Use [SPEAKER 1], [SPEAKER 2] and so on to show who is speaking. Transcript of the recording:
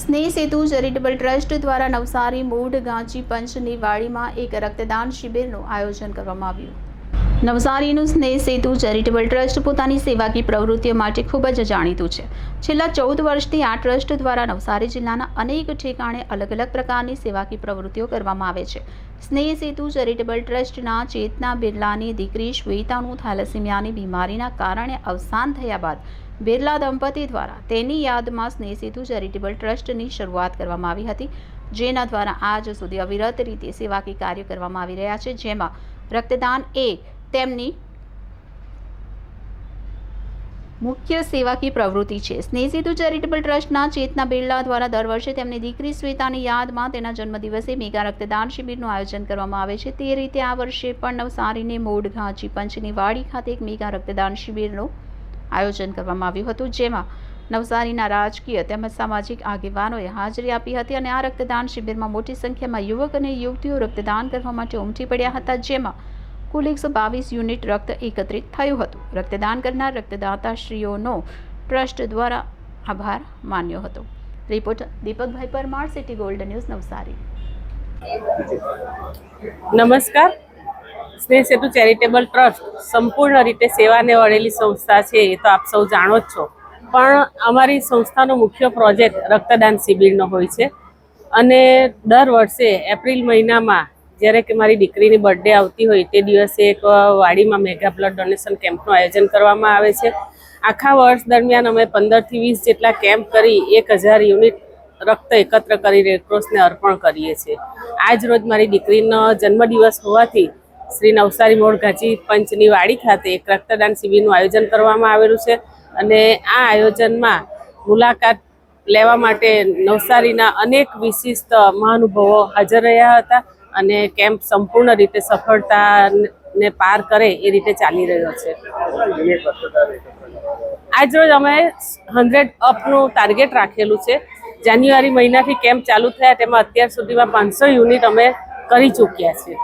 [SPEAKER 1] સ્નેહ સેતુ charitable trust દ્વારા નવસારી, મૂઢ ગાંચી પંચની વાડીમાં એક રક્તદાન શિબિરનું આયોજન કરવામાં આવ્યું. નવસારીનું સ્નેહ સેતુ ચેરિટેબલ ટ્રસ્ટ પોતાની સેવાકીય પ્રવૃત્તિઓ માટે ખૂબ જ જાણીતું છે. છેલ્લા ચૌદ વર્ષથી આ ટ્રસ્ટ દ્વારા નવસારી જિલ્લાના અનેક ઠેકાણે અલગ અલગ પ્રકારની સેવાકીય પ્રવૃત્તિઓ કરવામાં આવે છે. સ્નેહ સેતુ ચેરિટેબલ ટ્રસ્ટના ચેતના બિરલાની દીકરી શ્વેતાનું થેલેસીમિયાની બીમારીના કારણે અવસાન થયા બાદ બિરલા દંપતી દ્વારા તેની યાદમાં સ્નેહ સેતુ ચેરિટેબલ ટ્રસ્ટની શરૂઆત કરવામાં આવી હતી, જેના દ્વારા આજ સુધી અવિરત રીતે સેવાકીય કાર્ય કરવામાં આવી રહ્યા છે, જેમાં રક્તદાન એ તેમની મુખ્ય સેવાકીય પ્રવૃત્તિ છે. સ્નેહસેતુ ચેરિટેબલ ટ્રસ્ટના ચેતના બિરલા દ્વારા દર વર્ષે તેમની દીકરી શ્વેતાની યાદમાં તેના જન્મદિવસે મેગા રક્તદાન શિબિરનું આયોજન કરવામાં આવે છે. તે રીતે આ વર્ષે પણ નવસારીને મોડ પંચની વાડી ખાતે એક મેગા રક્તદાન શિબિરનું આયોજન કરવામાં આવ્યું હતું, જેમાં નવસારીના રાજકીય તેમજ સામાજિક આગેવાનોએ હાજરી આપી હતી અને આ રક્તદાન શિબિરમાં મોટી સંખ્યામાં યુવક અને યુવતીઓ રક્તદાન કરવા માટે ઉમટી પડ્યા હતા, જેમાં કુલ એકસો બાવીસ યુનિટ રક્ત એકત્રિત થયું હતું. રક્તદાન કરનાર રક્તદાતાશ્રીઓનો ટ્રસ્ટ દ્વારા આભાર માન્યો હતો. Report Deepakbhai Parmar, City Gold News, Navsari.
[SPEAKER 2] નમસ્કાર. સ્નેહ સેતુ ચેરિટેબલ ટ્રસ્ટ સંપૂર્ણ રીતે સેવાને વળેલી સંસ્થા છે એ તો આપ સૌ જાણો જ છો. પણ અમારી સંસ્થાનો મુખ્ય પ્રોજેક્ટ રક્તદાન શિબિરનો હોય છે. અને દર વર્ષે એપ્રિલ મહિનામાં જ્યારે કે મારી દીકરીની બર્થડે આવતી હોય તે દિવસે એક વાડીમાં મેગા બ્લડ ડોનેશન કેમ્પનું આયોજન કરવામાં આવે છે. આખા વર્ષ દરમિયાન અમે પંદરથી વીસ જેટલા કેમ્પ કરી એક હજાર યુનિટ રક્ત એકત્ર કરી રેડક્રોસને અર્પણ કરીએ છીએ. આજ રોજ મારી દીકરીનો જન્મદિવસ હોવાથી શ્રી નવસારી મોડ પંચની વાડી ખાતે એક રક્તદાન શિબિરનું આયોજન કરવામાં આવેલું છે અને આ આયોજનમાં મુલાકાત લેવા માટે નવસારીના અનેક વિશિષ્ટ મહાનુભાવો હાજર રહ્યા હતા. અને કેમ્પ સંપૂર્ણ રીતે સફળતાને પાર કરે એ રીતે ચાલી રહ્યો છે. આજ રોજ અમે હંડ્રેડ અપનું ટાર્ગેટ રાખેલું છે. જાન્યુઆરી મહિનાથી કેમ્પ ચાલુ થયા, તેમાં અત્યાર સુધીમાં પાંચસો યુનિટ અમે કરી ચૂક્યા છીએ.